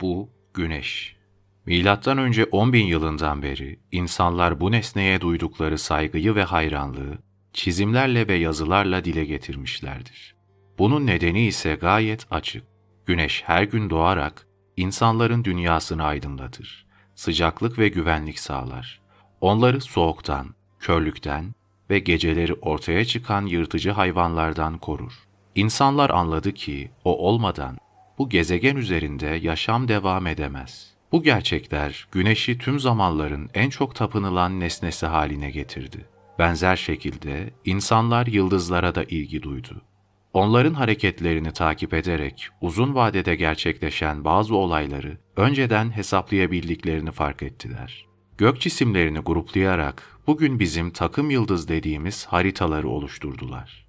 Bu güneş. Milattan önce 10 bin yılından beri insanlar bu nesneye duydukları saygıyı ve hayranlığı çizimlerle ve yazılarla dile getirmişlerdir. Bunun nedeni ise gayet açık. Güneş her gün doğarak insanların dünyasını aydınlatır. Sıcaklık ve güvenlik sağlar. Onları soğuktan, körlükten ve geceleri ortaya çıkan yırtıcı hayvanlardan korur. İnsanlar anladı ki o olmadan bu gezegen üzerinde yaşam devam edemez. Bu gerçekler güneşi tüm zamanların en çok tapınılan nesnesi haline getirdi. Benzer şekilde insanlar yıldızlara da ilgi duydu. Onların hareketlerini takip ederek uzun vadede gerçekleşen bazı olayları önceden hesaplayabildiklerini fark ettiler. Gök cisimlerini gruplayarak bugün bizim takım yıldız dediğimiz haritaları oluşturdular.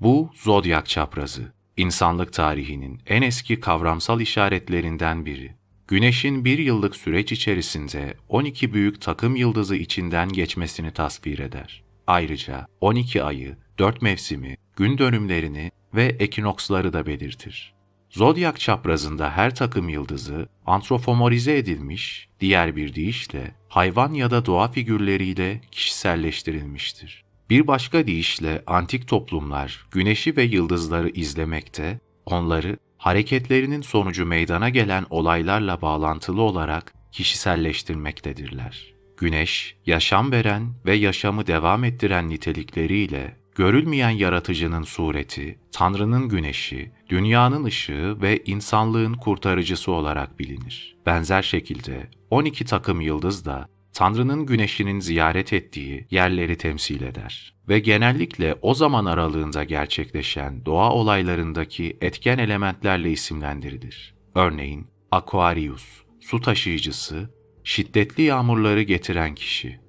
Bu zodyak çaprazı, insanlık tarihinin en eski kavramsal işaretlerinden biri. Güneşin bir yıllık süreç içerisinde 12 büyük takım yıldızı içinden geçmesini tasvir eder. Ayrıca 12 ayı, 4 mevsimi, gün dönümlerini ve ekinoksları da belirtir. Zodyak çaprazında her takım yıldızı antropomorize edilmiş, diğer bir deyişle hayvan ya da doğa figürleriyle kişiselleştirilmiştir. Bir başka deyişle antik toplumlar güneşi ve yıldızları izlemekte, onları hareketlerinin sonucu meydana gelen olaylarla bağlantılı olarak kişiselleştirmektedirler. Güneş, yaşam veren ve yaşamı devam ettiren nitelikleriyle görülmeyen yaratıcının sureti, Tanrı'nın güneşi, dünyanın ışığı ve insanlığın kurtarıcısı olarak bilinir. Benzer şekilde 12 takım yıldız da Tanrı'nın güneşinin ziyaret ettiği yerleri temsil eder ve genellikle o zaman aralığında gerçekleşen doğa olaylarındaki etken elementlerle isimlendirilir. Örneğin Aquarius, su taşıyıcısı, şiddetli yağmurları getiren kişi.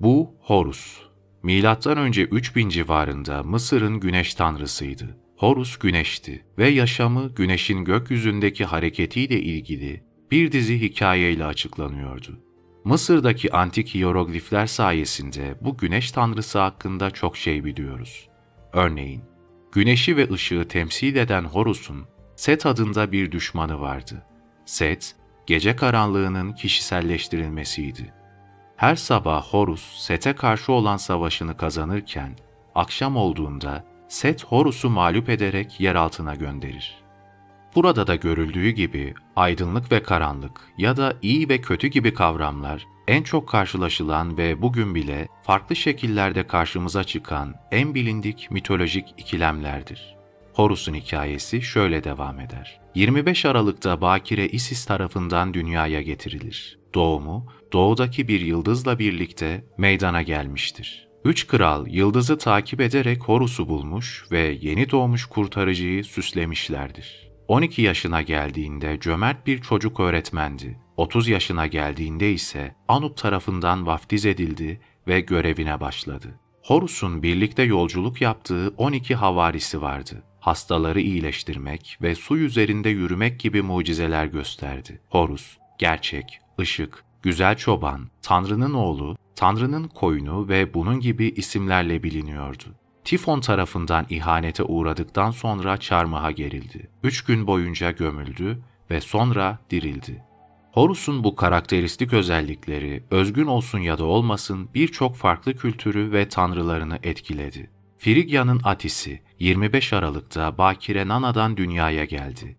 Bu Horus, Milattan önce 3000 civarında Mısır'ın güneş tanrısıydı. Horus güneşti ve yaşamı güneşin gökyüzündeki hareketiyle ilgili bir dizi hikayeyle açıklanıyordu. Mısır'daki antik hieroglifler sayesinde bu güneş tanrısı hakkında çok şey biliyoruz. Örneğin, güneşi ve ışığı temsil eden Horus'un Set adında bir düşmanı vardı. Set, gece karanlığının kişiselleştirilmesiydi. Her sabah Horus, Set'e karşı olan savaşını kazanırken, akşam olduğunda Set Horus'u mağlup ederek yer altına gönderir. Burada da görüldüğü gibi aydınlık ve karanlık ya da iyi ve kötü gibi kavramlar en çok karşılaşılan ve bugün bile farklı şekillerde karşımıza çıkan en bilindik mitolojik ikilemlerdir. Horus'un hikayesi şöyle devam eder. 25 Aralık'ta Bakire Isis tarafından dünyaya getirilir. Doğumu, doğudaki bir yıldızla birlikte meydana gelmiştir. Üç kral yıldızı takip ederek Horus'u bulmuş ve yeni doğmuş kurtarıcıyı süslemişlerdir. 12 yaşına geldiğinde cömert bir çocuk öğretmendi. 30 yaşına geldiğinde ise Anup tarafından vaftiz edildi ve görevine başladı. Horus'un birlikte yolculuk yaptığı 12 havarisi vardı. Hastaları iyileştirmek ve su üzerinde yürümek gibi mucizeler gösterdi. Horus, gerçek, ışık, güzel çoban, Tanrı'nın oğlu, Tanrı'nın koyunu ve bunun gibi isimlerle biliniyordu. Tifon tarafından ihanete uğradıktan sonra çarmıha gerildi. Üç gün boyunca gömüldü ve sonra dirildi. Horus'un bu karakteristik özellikleri, özgün olsun ya da olmasın birçok farklı kültürü ve tanrılarını etkiledi. Frigya'nın Atisi 25 Aralık'ta Bakire Nana'dan dünyaya geldi.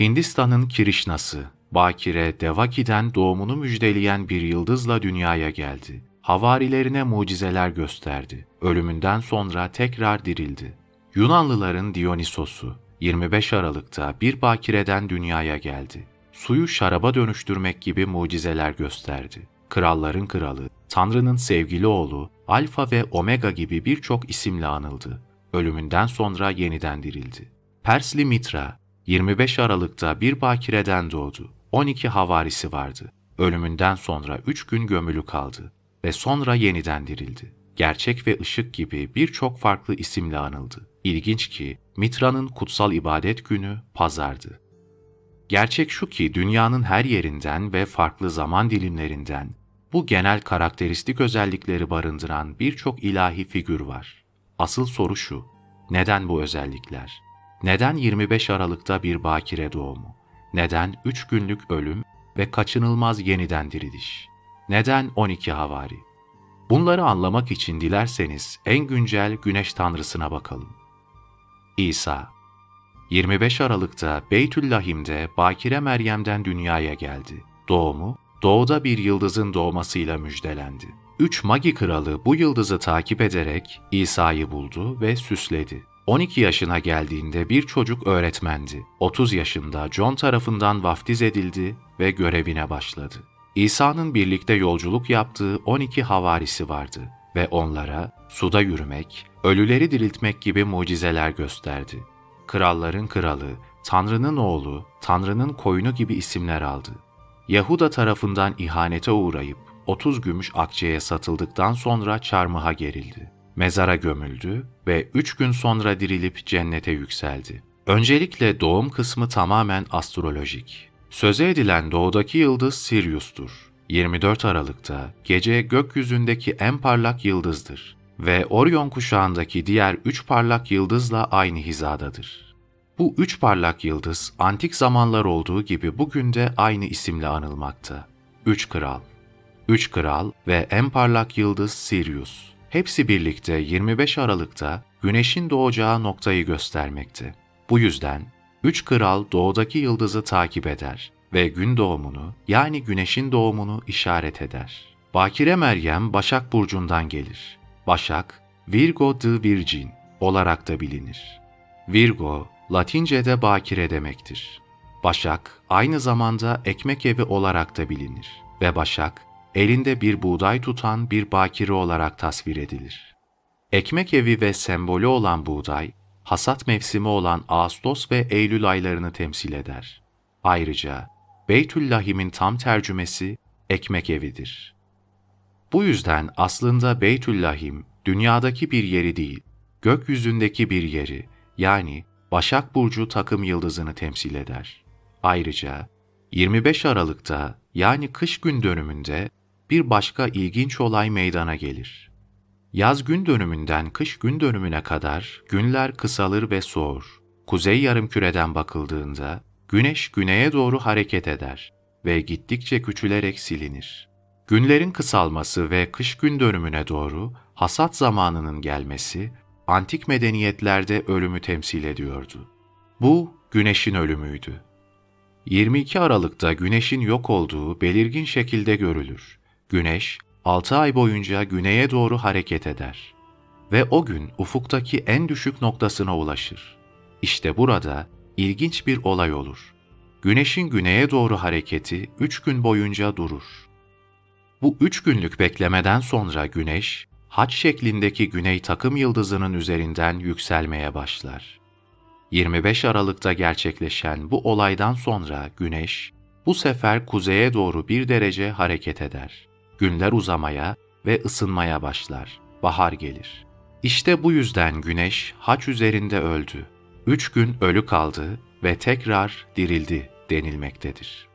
Hindistan'ın Kirishna'sı Bakire Devaki'den doğumunu müjdeleyen bir yıldızla dünyaya geldi. Havarilerine mucizeler gösterdi. Ölümünden sonra tekrar dirildi. Yunanlıların Dionysos'u 25 Aralık'ta bir bakireden dünyaya geldi. Suyu şaraba dönüştürmek gibi mucizeler gösterdi. Kralların kralı, Tanrı'nın sevgili oğlu, Alfa ve Omega gibi birçok isimle anıldı. Ölümünden sonra yeniden dirildi. Persli Mitra 25 Aralık'ta bir bakireden doğdu. 12 havarisi vardı. Ölümünden sonra 3 gün gömülü kaldı ve sonra yeniden dirildi. Gerçek ve ışık gibi birçok farklı isimle anıldı. İlginç ki Mitra'nın kutsal ibadet günü pazardı. Gerçek şu ki dünyanın her yerinden ve farklı zaman dilimlerinden bu genel karakteristik özellikleri barındıran birçok ilahi figür var. Asıl soru şu, neden bu özellikler? Neden 25 Aralık'ta bir bakire doğumu? Neden üç günlük ölüm ve kaçınılmaz yeniden diriliş? Neden 12 havari? Bunları anlamak için dilerseniz en güncel güneş tanrısına bakalım. İsa 25 Aralık'ta Beytüllahim'de Bakire Meryem'den dünyaya geldi. Doğumu, doğuda bir yıldızın doğmasıyla müjdelendi. Üç Magi kralı bu yıldızı takip ederek İsa'yı buldu ve süsledi. 12 yaşına geldiğinde bir çocuk öğretmendi. 30 yaşında John tarafından vaftiz edildi ve görevine başladı. İsa'nın birlikte yolculuk yaptığı 12 havarisi vardı ve onlara suda yürümek, ölüleri diriltmek gibi mucizeler gösterdi. Kralların kralı, Tanrı'nın oğlu, Tanrı'nın koyunu gibi isimler aldı. Yahuda tarafından ihanete uğrayıp 30 gümüş akçeye satıldıktan sonra çarmıha gerildi. Mezara gömüldü ve üç gün sonra dirilip cennete yükseldi. Öncelikle doğum kısmı tamamen astrolojik. Söze edilen doğudaki yıldız Sirius'tur. 24 Aralık'ta gece gökyüzündeki en parlak yıldızdır ve Orion kuşağındaki diğer üç parlak yıldızla aynı hizadadır. Bu üç parlak yıldız antik zamanlar olduğu gibi bugün de aynı isimle anılmakta. Üç kral. Üç kral ve en parlak yıldız Sirius. Hepsi birlikte 25 Aralık'ta güneşin doğacağı noktayı göstermekte. Bu yüzden üç kral doğudaki yıldızı takip eder ve gün doğumunu yani güneşin doğumunu işaret eder. Bakire Meryem Başak Burcu'ndan gelir. Başak, Virgo the Virgin olarak da bilinir. Virgo, Latince'de bakire demektir. Başak, aynı zamanda ekmek evi olarak da bilinir ve Başak, elinde bir buğday tutan bir bakire olarak tasvir edilir. Ekmek evi ve sembolü olan buğday, hasat mevsimi olan Ağustos ve Eylül aylarını temsil eder. Ayrıca Beytüllahim'in tam tercümesi ekmek evidir. Bu yüzden aslında Beytüllahim dünyadaki bir yeri değil, gökyüzündeki bir yeri yani Başak Burcu takım yıldızını temsil eder. Ayrıca 25 Aralık'ta yani kış gün dönümünde bir başka ilginç olay meydana gelir. Yaz gün dönümünden kış gün dönümüne kadar günler kısalır ve soğur. Kuzey yarımküreden bakıldığında güneş güneye doğru hareket eder ve gittikçe küçülerek silinir. Günlerin kısalması ve kış gün dönümüne doğru hasat zamanının gelmesi antik medeniyetlerde ölümü temsil ediyordu. Bu güneşin ölümüydü. 22 Aralık'ta güneşin yok olduğu belirgin şekilde görülür. Güneş 6 ay boyunca güneye doğru hareket eder ve o gün ufuktaki en düşük noktasına ulaşır. İşte burada ilginç bir olay olur. Güneşin güneye doğru hareketi 3 gün boyunca durur. Bu 3 günlük beklemeden sonra güneş haç şeklindeki güney takım yıldızının üzerinden yükselmeye başlar. 25 Aralık'ta gerçekleşen bu olaydan sonra Güneş, bu sefer kuzeye doğru bir derece hareket eder. Günler uzamaya ve ısınmaya başlar. Bahar gelir. İşte bu yüzden Güneş haç üzerinde öldü. Üç gün ölü kaldı ve tekrar dirildi denilmektedir.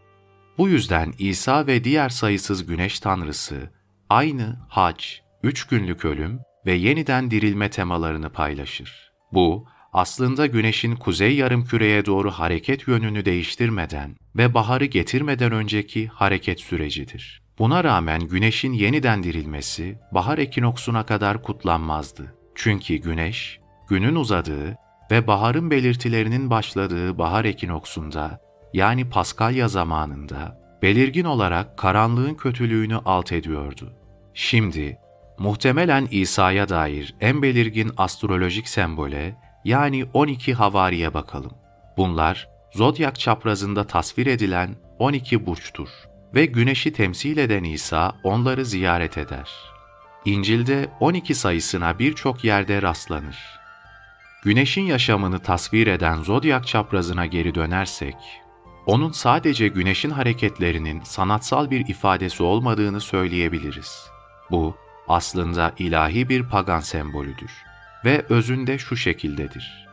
Bu yüzden İsa ve diğer sayısız güneş tanrısı aynı hac, üç günlük ölüm ve yeniden dirilme temalarını paylaşır. Bu, aslında güneşin kuzey yarımküreye doğru hareket yönünü değiştirmeden ve baharı getirmeden önceki hareket sürecidir. Buna rağmen güneşin yeniden dirilmesi bahar ekinoksuna kadar kutlanmazdı. Çünkü güneş, günün uzadığı ve baharın belirtilerinin başladığı bahar ekinoksunda yani Paskalya zamanında belirgin olarak karanlığın kötülüğünü alt ediyordu. Şimdi muhtemelen İsa'ya dair en belirgin astrolojik sembole yani 12 havariye bakalım. Bunlar zodyak çaprazında tasvir edilen 12 burçtur ve güneşi temsil eden İsa onları ziyaret eder. İncil'de 12 sayısına birçok yerde rastlanır. Güneşin yaşamını tasvir eden zodyak çaprazına geri dönersek, onun sadece güneşin hareketlerinin sanatsal bir ifadesi olmadığını söyleyebiliriz. Bu, aslında ilahi bir pagan sembolüdür ve özünde şu şekildedir.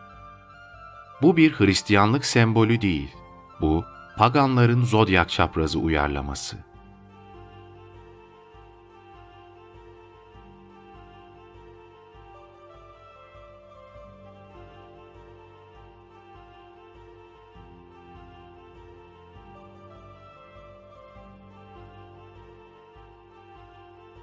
Bu bir Hristiyanlık sembolü değil, bu paganların zodyak çaprazı uyarlaması.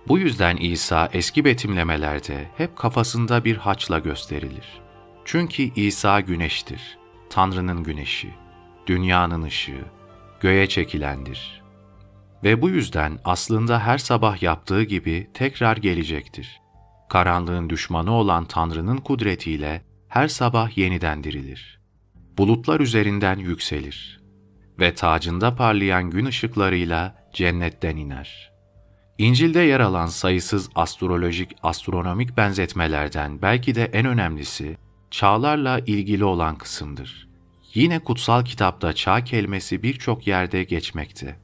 Bu yüzden İsa eski betimlemelerde hep kafasında bir haçla gösterilir. Çünkü İsa güneştir, Tanrı'nın güneşi dünyanın ışığı, göğe çekilendir. Ve bu yüzden aslında her sabah yaptığı gibi tekrar gelecektir. Karanlığın düşmanı olan Tanrı'nın kudretiyle her sabah yeniden dirilir. Bulutlar üzerinden yükselir ve tacında parlayan gün ışıklarıyla cennetten iner. İncil'de yer alan sayısız astrolojik, astronomik benzetmelerden belki de en önemlisi, çağlarla ilgili olan kısımdır. Yine kutsal kitapta çağ kelimesi birçok yerde geçmekte.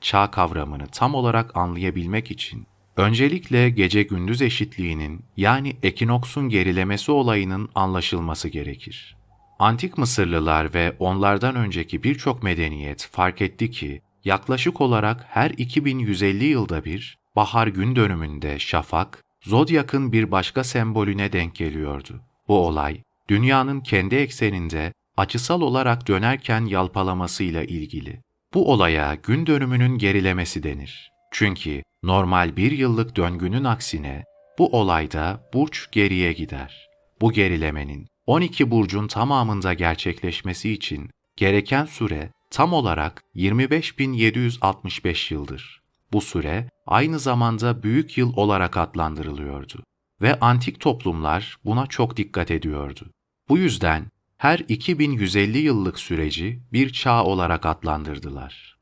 Çağ kavramını tam olarak anlayabilmek için öncelikle gece gündüz eşitliğinin yani ekinoksun gerilemesi olayının anlaşılması gerekir. Antik Mısırlılar ve onlardan önceki birçok medeniyet fark etti ki yaklaşık olarak her 2150 yılda bir bahar gün dönümünde şafak, zodyakın bir başka sembolüne denk geliyordu. Bu olay, dünyanın kendi ekseninde açısal olarak dönerken yalpalamasıyla ilgili. Bu olaya gün dönümünün gerilemesi denir. Çünkü normal bir yıllık döngünün aksine bu olayda burç geriye gider. Bu gerilemenin 12 burcun tamamında gerçekleşmesi için gereken süre tam olarak 25.765 yıldır. Bu süre aynı zamanda büyük yıl olarak adlandırılıyordu ve antik toplumlar buna çok dikkat ediyordu. Bu yüzden her 2150 yıllık süreci bir çağ olarak adlandırdılar.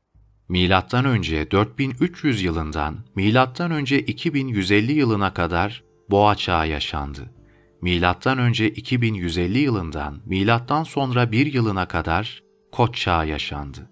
Milattan önce 4300 yılından milattan önce 2150 yılına kadar Boğa çağı yaşandı. Milattan önce 2150 yılından milattan sonra bir yılına kadar Koç çağı yaşandı.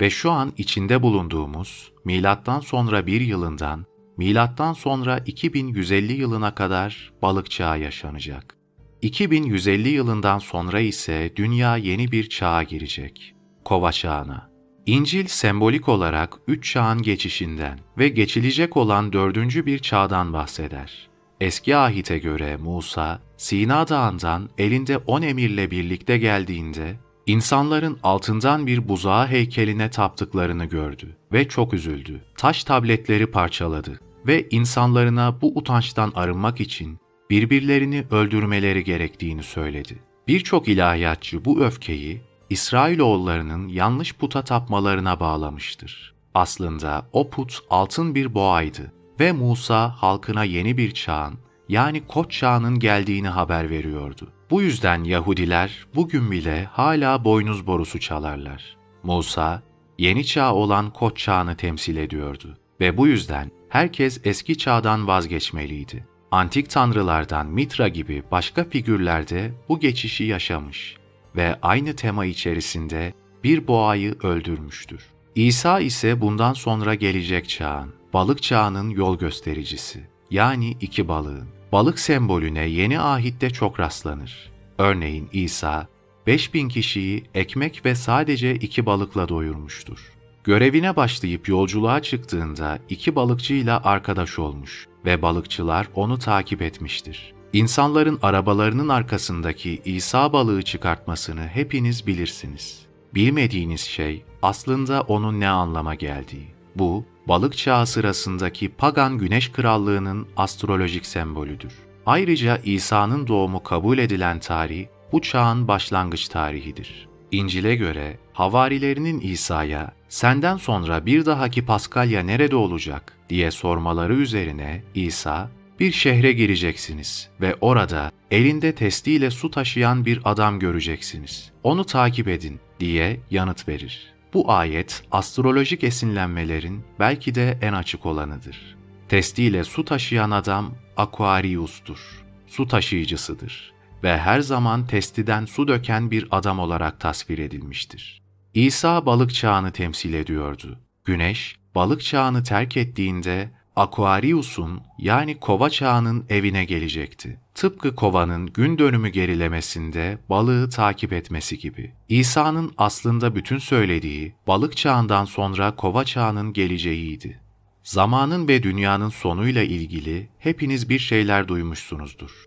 Ve şu an içinde bulunduğumuz milattan sonra bir yılından milattan sonra 2150 yılına kadar balık çağı yaşanacak. 2150 yılından sonra ise dünya yeni bir çağa girecek. Kova çağına. İncil sembolik olarak üç çağın geçişinden ve geçilecek olan dördüncü bir çağdan bahseder. Eski ahite göre Musa, Sina Dağı'ndan elinde on emirle birlikte geldiğinde, insanların altından bir buzağı heykeline taptıklarını gördü ve çok üzüldü. Taş tabletleri parçaladı ve insanlarına bu utançtan arınmak için birbirlerini öldürmeleri gerektiğini söyledi. Birçok ilahiyatçı bu öfkeyi İsrailoğullarının yanlış puta tapmalarına bağlamıştır. Aslında o put altın bir boğaydı ve Musa halkına yeni bir çağın yani Koç çağının geldiğini haber veriyordu. Bu yüzden Yahudiler bugün bile hala boynuz borusu çalarlar. Musa, yeni çağ olan Koç çağını temsil ediyordu ve bu yüzden herkes eski çağdan vazgeçmeliydi. Antik tanrılardan Mitra gibi başka figürlerde bu geçişi yaşamış ve aynı tema içerisinde bir boğayı öldürmüştür. İsa ise bundan sonra gelecek çağın, balık çağının yol göstericisi. Yani iki balığın. Balık sembolüne yeni ahitte çok rastlanır. Örneğin İsa, 5000 kişiyi ekmek ve sadece iki balıkla doyurmuştur. Görevine başlayıp yolculuğa çıktığında iki balıkçıyla arkadaş olmuş ve balıkçılar onu takip etmiştir. İnsanların arabalarının arkasındaki İsa balığı çıkartmasını hepiniz bilirsiniz. Bilmediğiniz şey aslında onun ne anlama geldiği. Bu, balık çağı sırasındaki pagan güneş krallığının astrolojik sembolüdür. Ayrıca İsa'nın doğumu kabul edilen tarih bu çağın başlangıç tarihidir. İncil'e göre havarilerinin İsa'ya senden sonra bir dahaki Paskalya nerede olacak diye sormaları üzerine İsa bir şehre gireceksiniz ve orada elinde testiyle su taşıyan bir adam göreceksiniz. Onu takip edin diye yanıt verir. Bu ayet astrolojik esinlenmelerin belki de en açık olanıdır. Testiyle su taşıyan adam Aquarius'tur. Su taşıyıcısıdır ve her zaman testiden su döken bir adam olarak tasvir edilmiştir. İsa balık çağını temsil ediyordu. Güneş balık çağını terk ettiğinde Aquarius'un yani kova çağının evine gelecekti. Tıpkı kovanın gün dönümü gerilemesinde balığı takip etmesi gibi. İsa'nın aslında bütün söylediği balık çağından sonra kova çağının geleceğiydi. Zamanın ve dünyanın sonuyla ilgili hepiniz bir şeyler duymuşsunuzdur.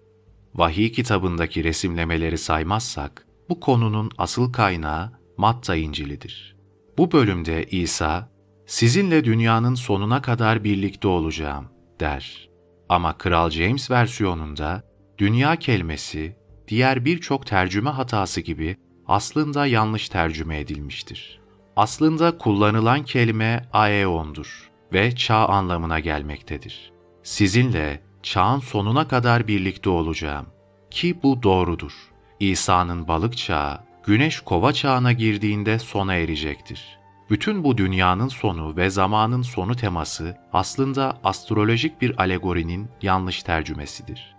Vahiy kitabındaki resimlemeleri saymazsak bu konunun asıl kaynağı Matta İncil'idir. Bu bölümde İsa, sizinle dünyanın sonuna kadar birlikte olacağım der. Ama Kral James versiyonunda dünya kelimesi diğer birçok tercüme hatası gibi aslında yanlış tercüme edilmiştir. Aslında kullanılan kelime aeon'dur ve çağ anlamına gelmektedir. Sizinle çağın sonuna kadar birlikte olacağım ki bu doğrudur. İsa'nın balık çağı, güneş kova çağına girdiğinde sona erecektir. Bütün bu dünyanın sonu ve zamanın sonu teması aslında astrolojik bir alegorinin yanlış tercümesidir.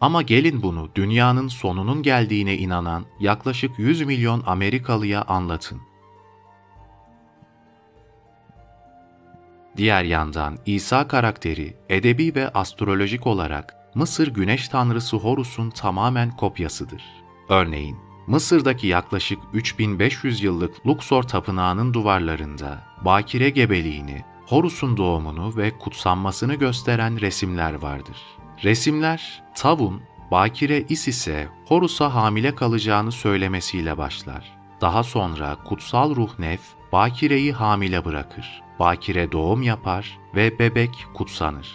Ama gelin bunu dünyanın sonunun geldiğine inanan yaklaşık 100 milyon Amerikalıya anlatın. Diğer yandan İsa karakteri edebi ve astrolojik olarak Mısır güneş tanrısı Horus'un tamamen kopyasıdır. Örneğin Mısır'daki yaklaşık 3500 yıllık Luxor tapınağının duvarlarında bakire gebeliğini, Horus'un doğumunu ve kutsanmasını gösteren resimler vardır. Resimler, Tavun, Bakire Isis'e Horus'a hamile kalacağını söylemesiyle başlar. Daha sonra kutsal ruh Nef, Bakire'yi hamile bırakır. Bakire doğum yapar ve bebek kutsanır.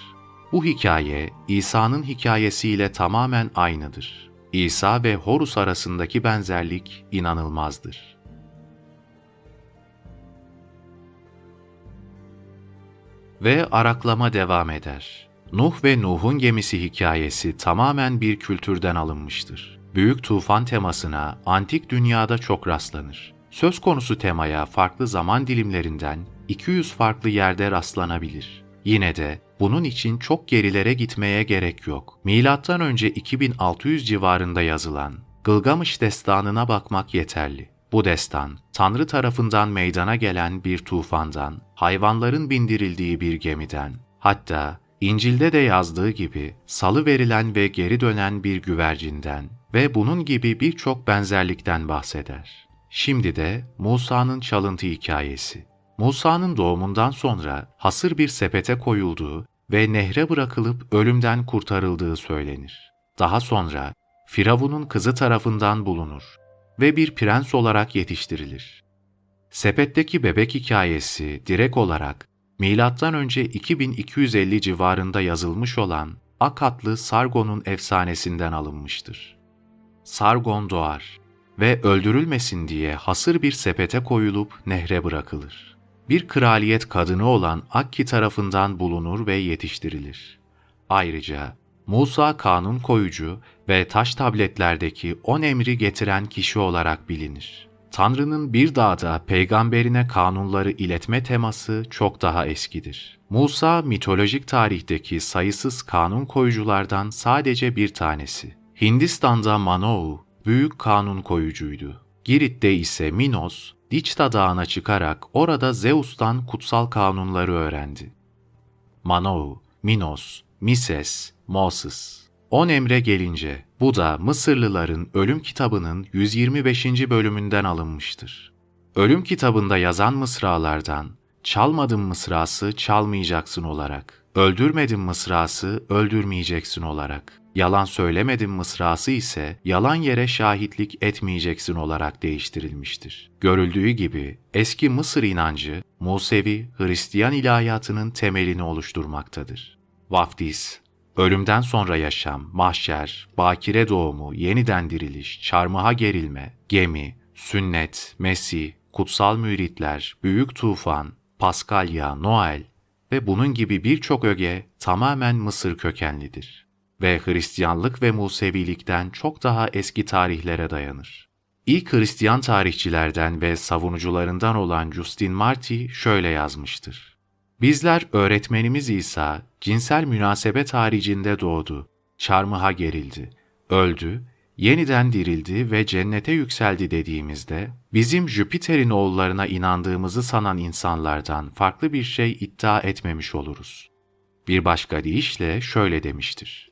Bu hikaye İsa'nın hikayesiyle tamamen aynıdır. İsa ve Horus arasındaki benzerlik inanılmazdır. Ve araklama devam eder. Nuh ve Nuh'un gemisi hikayesi tamamen bir kültürden alınmıştır. Büyük tufan temasına antik dünyada çok rastlanır. Söz konusu temaya farklı zaman dilimlerinden 200 farklı yerde rastlanabilir. Yine de bunun için çok gerilere gitmeye gerek yok. Milattan önce 2600 civarında yazılan Gılgamış destanına bakmak yeterli. Bu destan, Tanrı tarafından meydana gelen bir tufandan, hayvanların bindirildiği bir gemiden, hatta İncil'de de yazdığı gibi salı verilen ve geri dönen bir güvercinden ve bunun gibi birçok benzerlikten bahseder. Şimdi de Musa'nın çalıntı hikayesi. Musa'nın doğumundan sonra hasır bir sepete koyulduğu ve nehre bırakılıp ölümden kurtarıldığı söylenir. Daha sonra Firavun'un kızı tarafından bulunur ve bir prens olarak yetiştirilir. Sepetteki bebek hikayesi direkt olarak önce 2250 civarında yazılmış olan Akatlı Sargon'un efsanesinden alınmıştır. Sargon doğar ve öldürülmesin diye hasır bir sepete koyulup nehre bırakılır. Bir kraliyet kadını olan Akki tarafından bulunur ve yetiştirilir. Ayrıca Musa kanun koyucu ve taş tabletlerdeki on emri getiren kişi olarak bilinir. Tanrı'nın bir dağda peygamberine kanunları iletme teması çok daha eskidir. Musa mitolojik tarihteki sayısız kanun koyuculardan sadece bir tanesi. Hindistan'da Manu büyük kanun koyucuydu. Girit'te ise Minos, Diçta Dağı'na çıkarak orada Zeus'tan kutsal kanunları öğrendi. Manu, Minos, Mises, Moses. On emre gelince bu da Mısırlıların Ölüm kitabının 125. bölümünden alınmıştır. Ölüm kitabında yazan mısralardan çalmadım mısrası çalmayacaksın olarak, öldürmedim mısrası öldürmeyeceksin olarak, yalan söylemedim mısrası ise yalan yere şahitlik etmeyeceksin olarak değiştirilmiştir. Görüldüğü gibi eski Mısır inancı Musevi Hristiyan ilahiyatının temelini oluşturmaktadır. Vaftiz, Ölümden sonra yaşam, mahşer, bakire doğumu, yeniden diriliş, çarmıha gerilme, gemi, sünnet, Mesih, kutsal müritler, büyük tufan, Paskalya, Noel ve bunun gibi birçok öge tamamen Mısır kökenlidir ve Hristiyanlık ve Musevilikten çok daha eski tarihlere dayanır. İlk Hristiyan tarihçilerden ve savunucularından olan Justin Marty şöyle yazmıştır. Bizler öğretmenimiz İsa cinsel münasebet haricinde doğdu, çarmıha gerildi, öldü, yeniden dirildi ve cennete yükseldi dediğimizde bizim Jüpiter'in oğullarına inandığımızı sanan insanlardan farklı bir şey iddia etmemiş oluruz. Bir başka deyişle şöyle demiştir.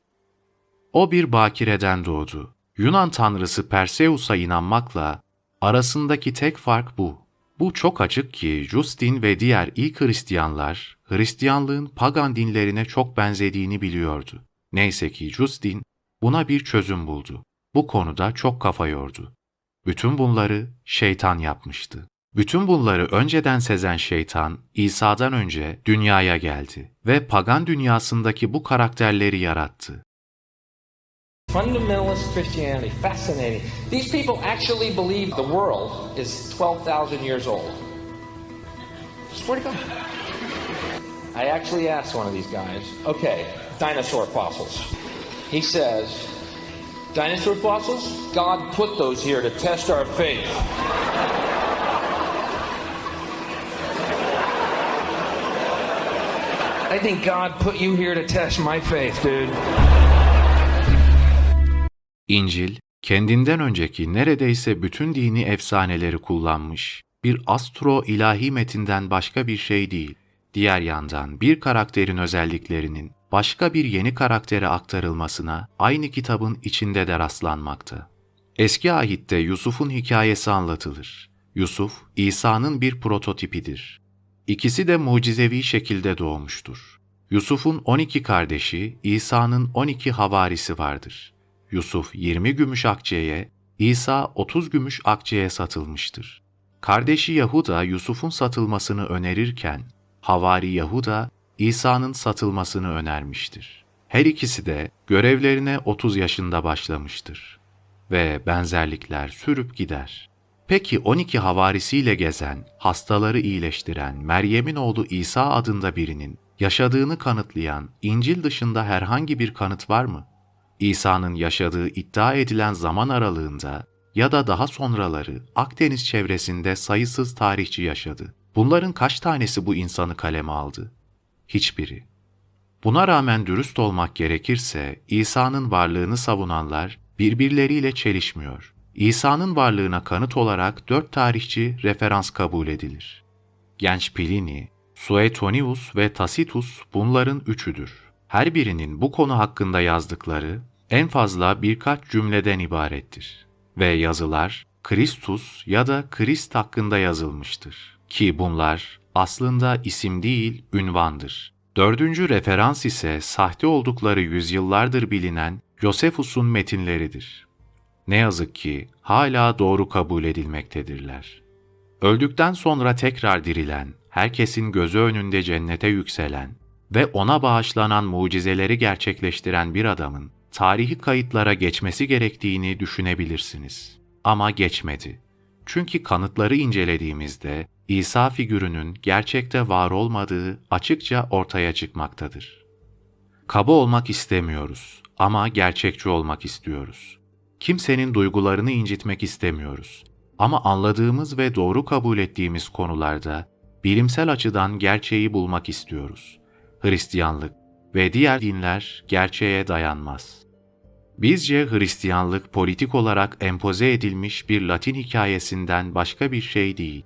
O bir bakireden doğdu. Yunan tanrısı Perseus'a inanmakla arasındaki tek fark bu. Bu çok açık ki Justin ve diğer ilk Hristiyanlar Hristiyanlığın pagan dinlerine çok benzediğini biliyordu. Neyse ki Justin buna bir çözüm buldu. Bu konuda çok kafa yordu. Bütün bunları şeytan yapmıştı. Bütün bunları önceden sezen şeytan, İsa'dan önce dünyaya geldi ve pagan dünyasındaki bu karakterleri yarattı. Fundamentalist Christianity, fascinating. These people actually believe the world is 12,000 years old. Swear to God. I actually asked one of these guys, okay, dinosaur fossils. He says, dinosaur fossils? God put those here to test our faith. I think God put you here to test my faith, dude. İncil, kendinden önceki neredeyse bütün dini efsaneleri kullanmış bir astro ilahi metinden başka bir şey değil. Diğer yandan bir karakterin özelliklerinin başka bir yeni karaktere aktarılmasına aynı kitabın içinde de rastlanmakta. Eski ahitte Yusuf'un hikayesi anlatılır. Yusuf, İsa'nın bir prototipidir. İkisi de mucizevi şekilde doğmuştur. Yusuf'un 12 kardeşi, İsa'nın 12 havarisi vardır. Yusuf 20 gümüş akçeye, İsa 30 gümüş akçeye satılmıştır. Kardeşi Yahuda Yusuf'un satılmasını önerirken, havari Yahuda İsa'nın satılmasını önermiştir. Her ikisi de görevlerine 30 yaşında başlamıştır. Ve benzerlikler sürüp gider. Peki 12 havarisiyle gezen, hastaları iyileştiren Meryem'in oğlu İsa adında birinin yaşadığını kanıtlayan İncil dışında herhangi bir kanıt var mı? İsa'nın yaşadığı iddia edilen zaman aralığında ya da daha sonraları Akdeniz çevresinde sayısız tarihçi yaşadı. Bunların kaç tanesi bu insanı kaleme aldı? Hiçbiri. Buna rağmen dürüst olmak gerekirse İsa'nın varlığını savunanlar birbirleriyle çelişmiyor. İsa'nın varlığına kanıt olarak dört tarihçi referans kabul edilir. Genç Pliny, Suetonius ve Tacitus bunların üçüdür. Her birinin bu konu hakkında yazdıkları en fazla birkaç cümleden ibarettir. Ve yazılar Kristus ya da Krist hakkında yazılmıştır. Ki bunlar aslında isim değil, ünvandır. Dördüncü referans ise sahte oldukları yüzyıllardır bilinen Josephus'un metinleridir. Ne yazık ki hala doğru kabul edilmektedirler. Öldükten sonra tekrar dirilen, herkesin gözü önünde cennete yükselen ve ona bağışlanan mucizeleri gerçekleştiren bir adamın tarihi kayıtlara geçmesi gerektiğini düşünebilirsiniz. Ama geçmedi. Çünkü kanıtları incelediğimizde İsa figürünün gerçekte var olmadığı açıkça ortaya çıkmaktadır. Kaba olmak istemiyoruz ama gerçekçi olmak istiyoruz. Kimsenin duygularını incitmek istemiyoruz. Ama anladığımız ve doğru kabul ettiğimiz konularda bilimsel açıdan gerçeği bulmak istiyoruz. Hristiyanlık ve diğer dinler gerçeğe dayanmaz. Bizce Hristiyanlık politik olarak empoze edilmiş bir Latin hikayesinden başka bir şey değil.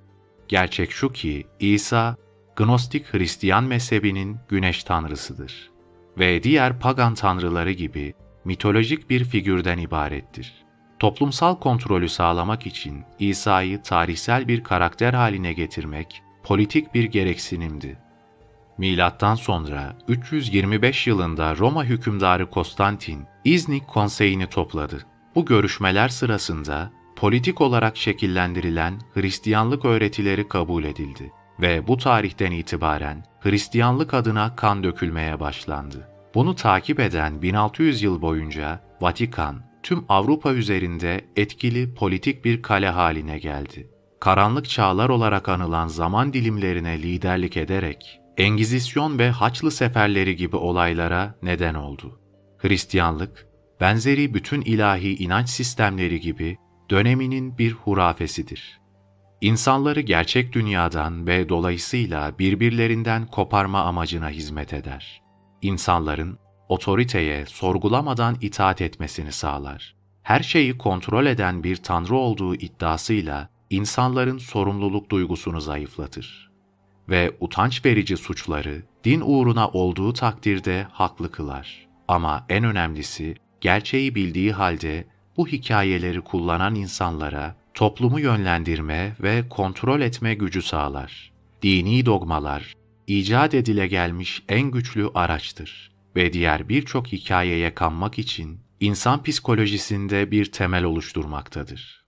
Gerçek şu ki İsa, Gnostik Hristiyan mezhebinin güneş tanrısıdır ve diğer pagan tanrıları gibi mitolojik bir figürden ibarettir. Toplumsal kontrolü sağlamak için İsa'yı tarihsel bir karakter haline getirmek politik bir gereksinimdi. Milattan sonra 325 yılında Roma hükümdarı Konstantin İznik Konseyi'ni topladı. Bu görüşmeler sırasında politik olarak şekillendirilen Hristiyanlık öğretileri kabul edildi ve bu tarihten itibaren Hristiyanlık adına kan dökülmeye başlandı. Bunu takip eden 1600 yıl boyunca Vatikan tüm Avrupa üzerinde etkili politik bir kale haline geldi. Karanlık çağlar olarak anılan zaman dilimlerine liderlik ederek Engizisyon ve Haçlı seferleri gibi olaylara neden oldu. Hristiyanlık, benzeri bütün ilahi inanç sistemleri gibi döneminin bir hurafesidir. İnsanları gerçek dünyadan ve dolayısıyla birbirlerinden koparma amacına hizmet eder. İnsanların otoriteye sorgulamadan itaat etmesini sağlar. Her şeyi kontrol eden bir tanrı olduğu iddiasıyla insanların sorumluluk duygusunu zayıflatır ve utanç verici suçları din uğruna olduğu takdirde haklı kılar. Ama en önemlisi gerçeği bildiği halde bu hikayeleri kullanan insanlara toplumu yönlendirme ve kontrol etme gücü sağlar. Dini dogmalar icat edile gelmiş en güçlü araçtır ve diğer birçok hikayeye kanmak için insan psikolojisinde bir temel oluşturmaktadır.